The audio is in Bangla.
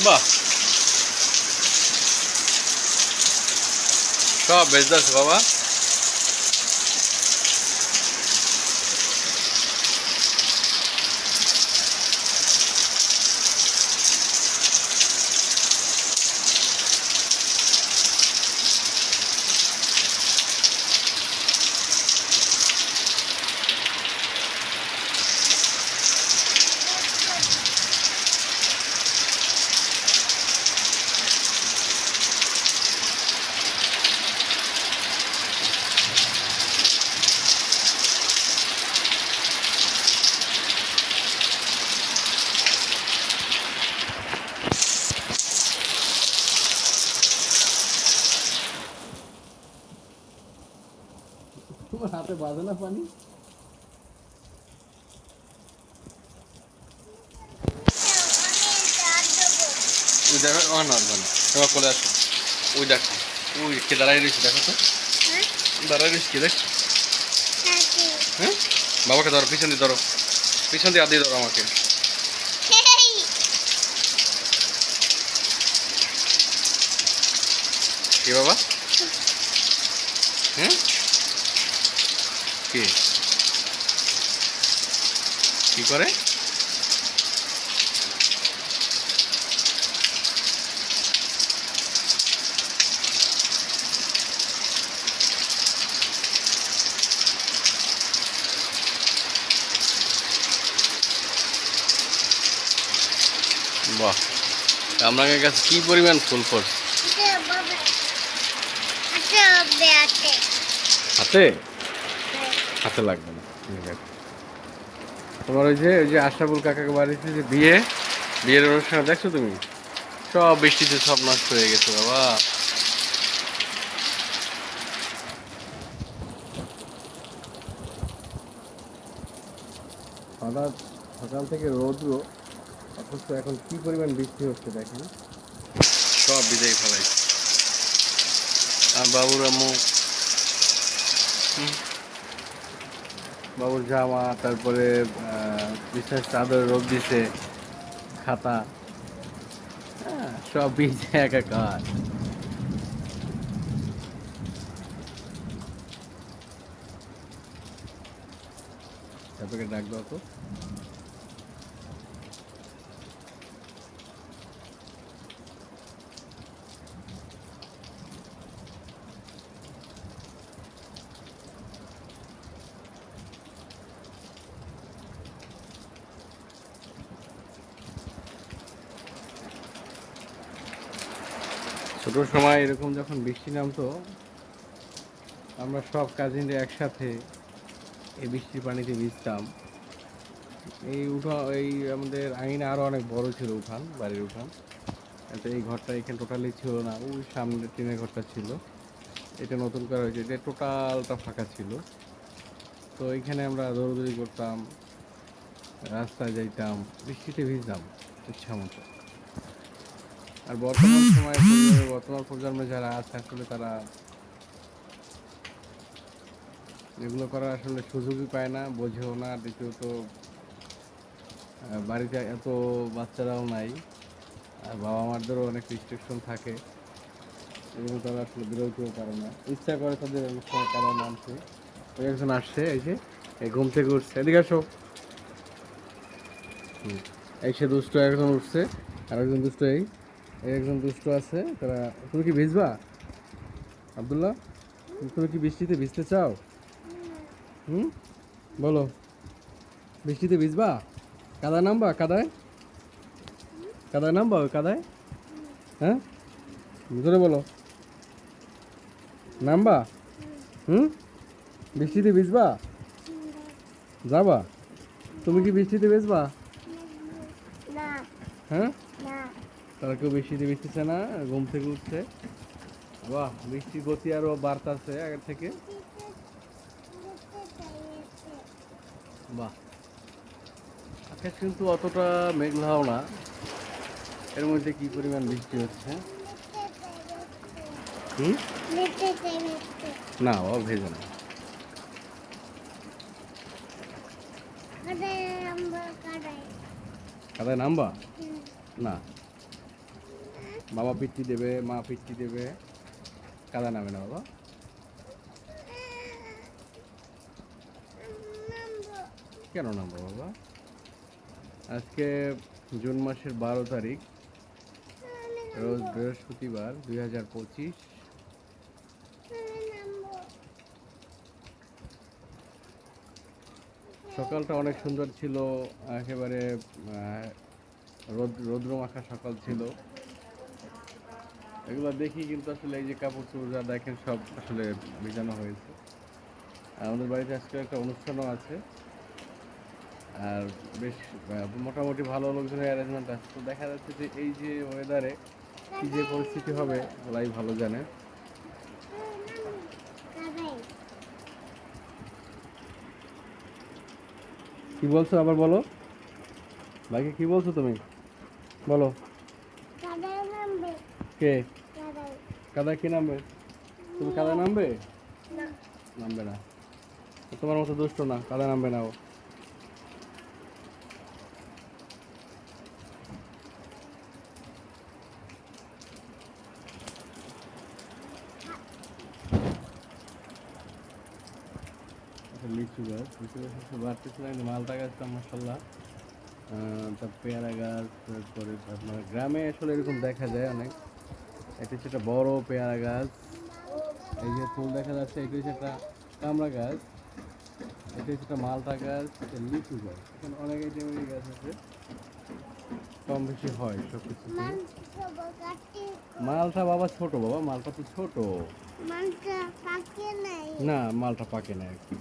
বাহ সব বেজদাস বাবা তোমার হাতে বাজে না পানি? ওই দেখো ও না না তোমার কোলে আসো। ওই দেখো ওই কে দাঁড়াই রয়েছে দেখো তো। দাঁড়াই রয়েছে কে দেখ। হ্যাঁ বাবাকে ধরো পিছন দিয়ে ধরো। পিছন দিয়ে দিয়ে ধরো আমাকে। কি বাবা? হ্যাঁ? কি কি করে বাহ আপনাদের কাছে কি পরিমাণ ফুল ফোর্স হাতে হাতে লাগবে না। ঠিক আছে। তোমার ওই যে ওই যে আশরাফুল কাকাকে বাড়িতে যে বিয়ে বিয়ের অনুষ্ঠানে দেখছ তুমি? সব বৃষ্টিতে সব নষ্ট হয়ে গেছে বাবা। হঠাৎ সকাল থেকে রৌদ্র অথচ এখন কি পরিমাণ বৃষ্টি হচ্ছে দেখেন। সব বিদায় ফেলাই আর বাবুর আম্মু? হুম, বাবুর জামা তারপরে বিশেষ চাদর রোগ দিছে খাতা। হ্যাঁ, সব ভিজে একাকার ডাক দাও তো। ছোট সময় এরকম যখন বৃষ্টি নামতো, আমরা সব কাজিনরা একসাথে এই বৃষ্টির পানিতে ভিজতাম। এই উঠা, এই আমাদের আঙিনা আরও অনেক বড় ছিল উঠান, বাড়ির উঠান। তো এই ঘরটা এখানে টোটালি ছিল না, ওই সামনে টিনের ঘরটা ছিল। এটা নতুন করা হয়েছে, এটা টোটালটা ফাঁকা ছিল। তো এখানে আমরা দৌড়দৌড়ি করতাম, রাস্তায় যাইতাম, বৃষ্টিতে ভিজতাম, ইচ্ছা মতো। আর বর্তমান সময়ে বর্তমান প্রজন্মে যারা আছে, আসলে তারা এগুলো করার আসলে সুযোগই পায় না, বোঝেও না। দ্বিতীয়ত বাড়িতে এত বাচ্চারাও নাই, আর বাবা মারদেরও অনেক রিস্ট্রিকশন থাকে। এগুলো তারা আসলে বিরোধীও পারে না ইচ্ছা করে তাদের সময় কারণ আনছে ওই একজন আসছে, এই যে, এই ঘুম থেকে উঠছে। এদিকে আসো। এই সে দুষ্ট, একজন উঠছে আর একজন দুষ্ট এই। একজন দুষ্ট আছে তারা তুমি কি ভিজবা? আবদুল্লাহ তুমি কি বৃষ্টিতে ভিজতে চাও? হুম? বলো। বৃষ্টিতে ভিজবা? কাদায় নামবা? কাদায়? কাদায় নামবা ওই কাদায়? হ্যাঁ? ভিতরে বলো। নামবা? হুম? বৃষ্টিতে ভিজবা? যাবা? তুমি কি বৃষ্টিতে ভিজবা? হ্যাঁ? তারা কেউ বৃষ্টিতে ভিজতেছে না ঘুম থেকে উঠছে। বাহ বৃষ্টির গতি আরও বাড়তাছে আগের থেকে। বাহ। আকাশ কিন্তু অতটা মেঘলাও না। এর মধ্যে কি পরিমাণ বৃষ্টি হচ্ছে? না ও ভেজে না। কাদায়। নামবা? না। বাবা পিচ্ছি দেবে, মা পিচ্ছি দেবে। কাদা নামে না বাবা। কেন নামবো বাবা? আজকে জুন মাসের বারো তারিখ, রোজ বৃহস্পতিবার দুই হাজার পঁচিশ। সকালটা অনেক সুন্দর ছিল, একেবারে রোদ রৌদ্র মাখা সকাল ছিল। এগুলো দেখি কিন্তু আসলে এই যে কাপড় চোপড় যা দেখেন সব আসলে ভিজানো হয়েছে। আর আমাদের বাড়িতে আজকে একটা অনুষ্ঠানও আছে। আর বেশ মোটামুটি ভালো লোকজনের অ্যারেঞ্জমেন্ট আছে। তো দেখা যাচ্ছে যে এই যে ওয়েদারে কী যে পরিস্থিতি হবে ওরাই ভালো জানে। কি বলছো আবার বলো? ভাইকে কি বলছো তুমি? বলো। কে? কাদা কি নামবে? তুমি কাদা নামবে? নামবে না। তোমার মতো দুষ্ট না কাদা নামবে না ও। একটা লিচু গাছ লিচু গাছ কিন্তু মালটা গাছটা তার পেয়ারা গাছ তারপরে আপনার গ্রামে আসলে এরকম দেখা যায় অনেক। এটা হচ্ছে একটা বড় পেয়ারা গাছ। এই যে ফুল দেখা যাচ্ছে এটা হচ্ছে একটা কামড়া গাছ। এটা হচ্ছে একটা মালটা গাছ এটা লিচু গাছ। এখানে অনেক আইটেমেরই গাছ আছে। কম বেশি হয় সব কিছু মালটা বাবা ছোট বাবা মালটা তো ছোট। না মালটা পাকে না আর কি।